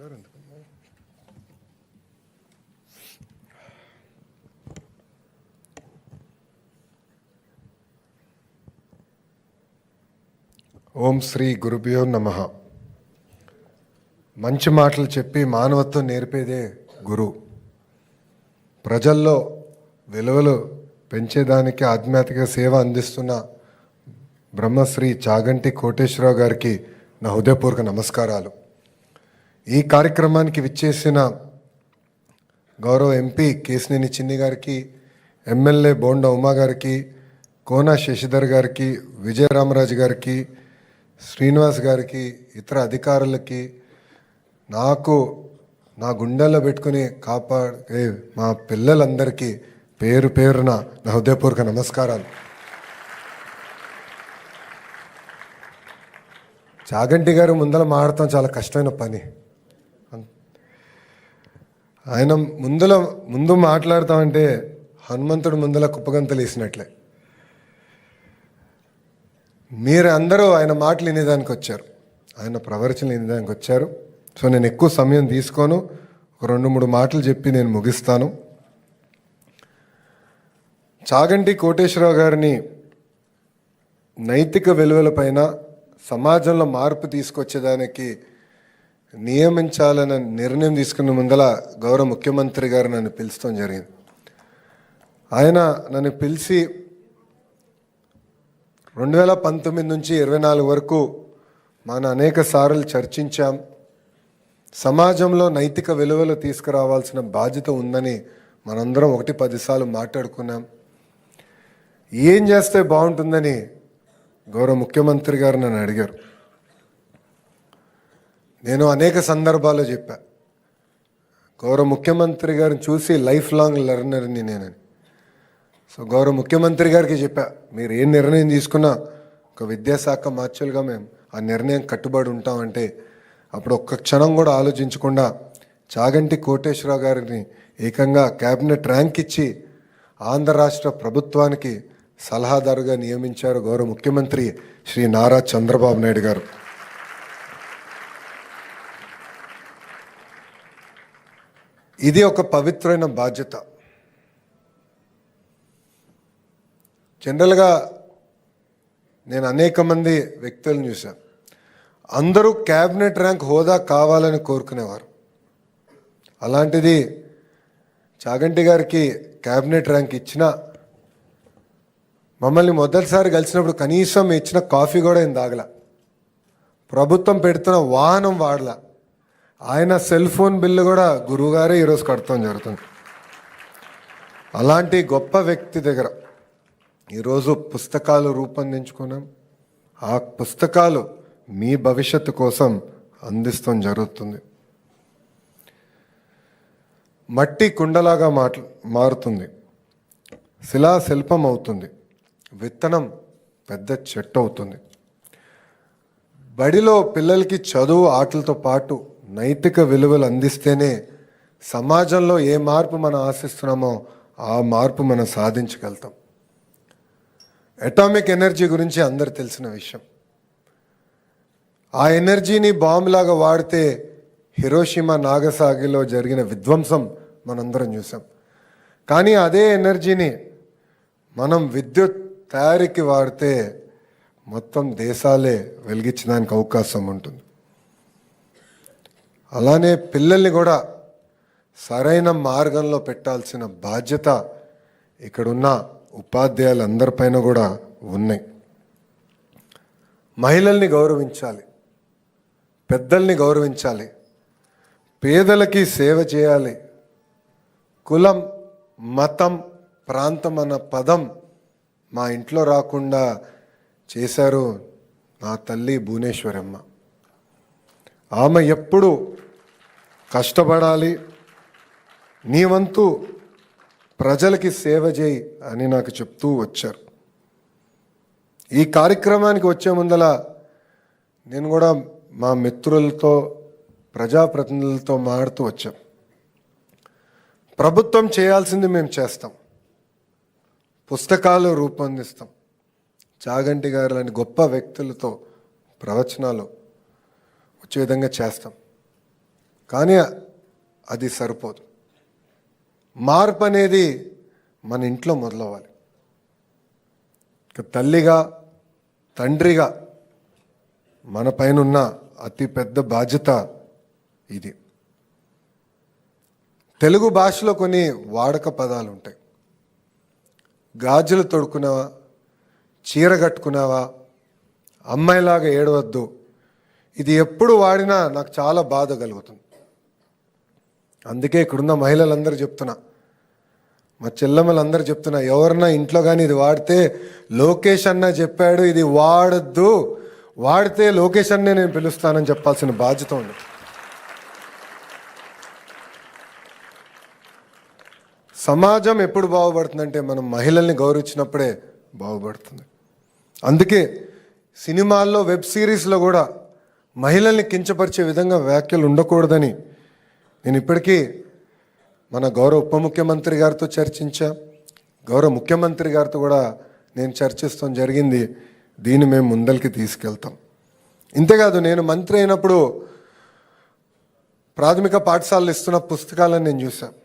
కంగారు ఎందుకమ్మా ఓం శ్రీ గురుభ్యో నమ. మంచి మాటలు చెప్పి మానవత్వం నేర్పేదే గురు. ప్రజల్లో విలువలు పెంచేదానికి ఆధ్యాత్మిక సేవ అందిస్తున్న బ్రహ్మశ్రీ చాగంటి కోటేశ్వరరావు గారికి నా హృదయపూర్వక నమస్కారాలు. ఈ కార్యక్రమానికి విచ్చేసిన గౌరవ ఎంపీ కేసినేని చిన్ని గారికి ఎమ్మెల్యే బోండా ఉమా గారికి కోన శశిధర్ గారికి విజయరామరాజు గారికి శ్రీనివాస్ గారికి ఇతర అధికారులకి నాకు నా గుండెల్లో పెట్టుకుని కాపాడే మా పిల్లలందరికీ పేరు పేరున నా హృదయపూర్వక నమస్కారాలు. చాగంటి గారు ముందర మాడటం చాలా కష్టమైన పని. ఆయన ముందుల ముందు మాట్లాడతామంటే హనుమంతుడు ముందల కుప్పగంతలు వేసినట్లే. మీరు అందరూ ఆయన మాటలు వినేదానికి వచ్చారు. ఆయన ప్రవర్చనలు వినేదానికి వచ్చారు. సో నేను ఎక్కువ సమయం తీసుకోను. ఒక రెండు మూడు మాటలు చెప్పి నేను ముగిస్తాను. చాగంటి కోటేశ్వరరావు గారిని నైతిక విలువలపైన సమాజంలో మార్పు తీసుకొచ్చేదానికి నియమించాలన్న నిర్ణయం తీసుకున్న ముందల గౌరవ ముఖ్యమంత్రి గారు నన్ను పిలుస్తాం జరిగింది. ఆయన నన్ను పిలిచి రెండు వేల పంతొమ్మిది నుంచి ఇరవై నాలుగు వరకు మన అనేక సార్లు చర్చించాం. సమాజంలో నైతిక విలువలు తీసుకురావాల్సిన బాధ్యత ఉందని మనందరం ఒకటి పదిసార్లు మాట్లాడుకున్నాం. ఏం చేస్తే బాగుంటుందని గౌరవ ముఖ్యమంత్రి గారు నన్ను అడిగారు. నేను అనేక సందర్భాల్లో చెప్పా. గౌరవ ముఖ్యమంత్రి గారిని చూసి లైఫ్ లాంగ్ లెర్నర్ని నేనని. సో గౌరవ ముఖ్యమంత్రి గారికి చెప్పా మీరు ఏ నిర్ణయం తీసుకున్నా ఒక విద్యాశాఖ మార్చులుగా మేము ఆ నిర్ణయం కట్టుబడి ఉంటామంటే అప్పుడు ఒక్క క్షణం కూడా ఆలోచించకుండా చాగంటి కోటేశ్వరరావు గారిని ఏకంగా క్యాబినెట్ ర్యాంక్ ఇచ్చి ఆంధ్ర రాష్ట్ర ప్రభుత్వానికి సలహాదారుగా నియమించారు గౌరవ ముఖ్యమంత్రి శ్రీ నారా చంద్రబాబు నాయుడు గారు. ఇది ఒక పవిత్రమైన బాధ్యత. జనరల్గా నేను అనేక మంది వ్యక్తులను చూశాను. అందరూ క్యాబినెట్ ర్యాంక్ హోదా కావాలని కోరుకునేవారు. అలాంటిది చాగంటి గారికి క్యాబినెట్ ర్యాంక్ ఇచ్చిన మమ్మల్ని మొదటిసారి కలిసినప్పుడు కనీసం ఇచ్చిన కాఫీ కూడా ఏం తాగల. ప్రభుత్వం పెడుతున్న వాహనం వాడలా. ఆయన సెల్ ఫోన్ బిల్లు కూడా గురువుగారే ఈరోజు కడతాం జరుగుతుంది. అలాంటి గొప్ప వ్యక్తి దగ్గర ఈరోజు పుస్తకాలు రూపొందించుకున్నాం. ఆ పుస్తకాలు మీ భవిష్యత్తు కోసం అందిస్తాం జరుగుతుంది. మట్టి కుండలాగా మాట్ల మారుతుంది. శిలా శిల్పం అవుతుంది. విత్తనం పెద్ద చెట్టు అవుతుంది. బడిలో పిల్లలకి చదువు ఆటలతో పాటు నైతిక విలువలు అందిస్తేనే సమాజంలో ఏ మార్పు మనం ఆశిస్తున్నామో ఆ మార్పు మనం సాధించగలుగుతాం. అటామిక్ ఎనర్జీ గురించి అందరు తెలిసిన విషయం. ఆ ఎనర్జీని బాంబులాగా వాడితే హిరోషిమా నాగసాగిలో జరిగిన విధ్వంసం మనందరం చూసాం. కానీ అదే ఎనర్జీని మనం విద్యుత్ తయారీకి వాడితే మొత్తం దేశాలే వెలిగించడానికి అవకాశం ఉంటుంది. అలానే పిల్లల్ని కూడా సరైన మార్గంలో పెట్టాల్సిన బాధ్యత ఇక్కడున్న ఉపాధ్యాయులందరిపైన కూడా ఉన్నాయి. మహిళల్ని గౌరవించాలి పెద్దల్ని గౌరవించాలి పేదలకి సేవ చేయాలి. కులం మతం ప్రాంతం అన్న పదం మా ఇంట్లో రాకుండా చేశారు నా తల్లి భువనేశ్వరమ్మ. ఆమె ఎప్పుడు కష్టపడాలి? నీ వంతు ప్రజలకి సేవ చేయి అని నాకు చెప్తూ వచ్చారు. ఈ కార్యక్రమానికి వచ్చే ముందల నేను కూడా మా మిత్రులతో ప్రజాప్రతినిధులతో మాడుతూ వచ్చాం. ప్రభుత్వం చేయాల్సింది మేము చేస్తాం. పుస్తకాలు రూపొందిస్తాం. చాగంటి గారు లాంటి గొప్ప వ్యక్తులతో ప్రవచనాలు వచ్చే విధంగా చేస్తాం. కానీ అది సరిపోదు. మార్పు అనేది మన ఇంట్లో మొదలవ్వాలి. తల్లిగా తండ్రిగా మన పైన ఉన్న అతి పెద్ద బాధ్యత ఇది. తెలుగు భాషలో కొన్ని వాడక పదాలు ఉంటాయి. గాజులు తొడుకున్నావా చీర కట్టుకున్నావా? అమ్మాయిలాగా ఏడవద్దు. ఇది ఎప్పుడు వాడినా నాకు చాలా బాధ కలుగుతుంది. అందుకే ఇక్కడున్న మహిళలందరూ చెప్తున్నా. మా చెల్లెమ్మలందరూ చెప్తున్నా ఎవరన్నా ఇంట్లో కానీ ఇది వాడితే లోకేష్ అన్న చెప్పాడు ఇది వాడద్దు. వాడితే లోకేష్ అన్నే నేను పిలుస్తానని చెప్పాల్సిన బాధ్యత ఉంది. సమాజం ఎప్పుడు బాగుపడుతుందంటే మనం మహిళల్ని గౌరవించినప్పుడే బాగుపడుతుంది. అందుకే సినిమాల్లో వెబ్ సిరీస్లో కూడా మహిళల్ని కించపరిచే విధంగా వ్యాఖ్యలు ఉండకూడదని నేను ఇప్పటికీ మన గౌరవ ఉప ముఖ్యమంత్రి గారితో చర్చించా. గౌరవ ముఖ్యమంత్రి గారితో కూడా నేను చర్చిస్తాం జరిగింది. దీన్ని మేము ముందరికి తీసుకెళ్తాం. ఇంతేకాదు నేను మంత్రి అయినప్పుడు ప్రాథమిక పాఠశాలలు ఇస్తున్న పుస్తకాలను నేను చూశాను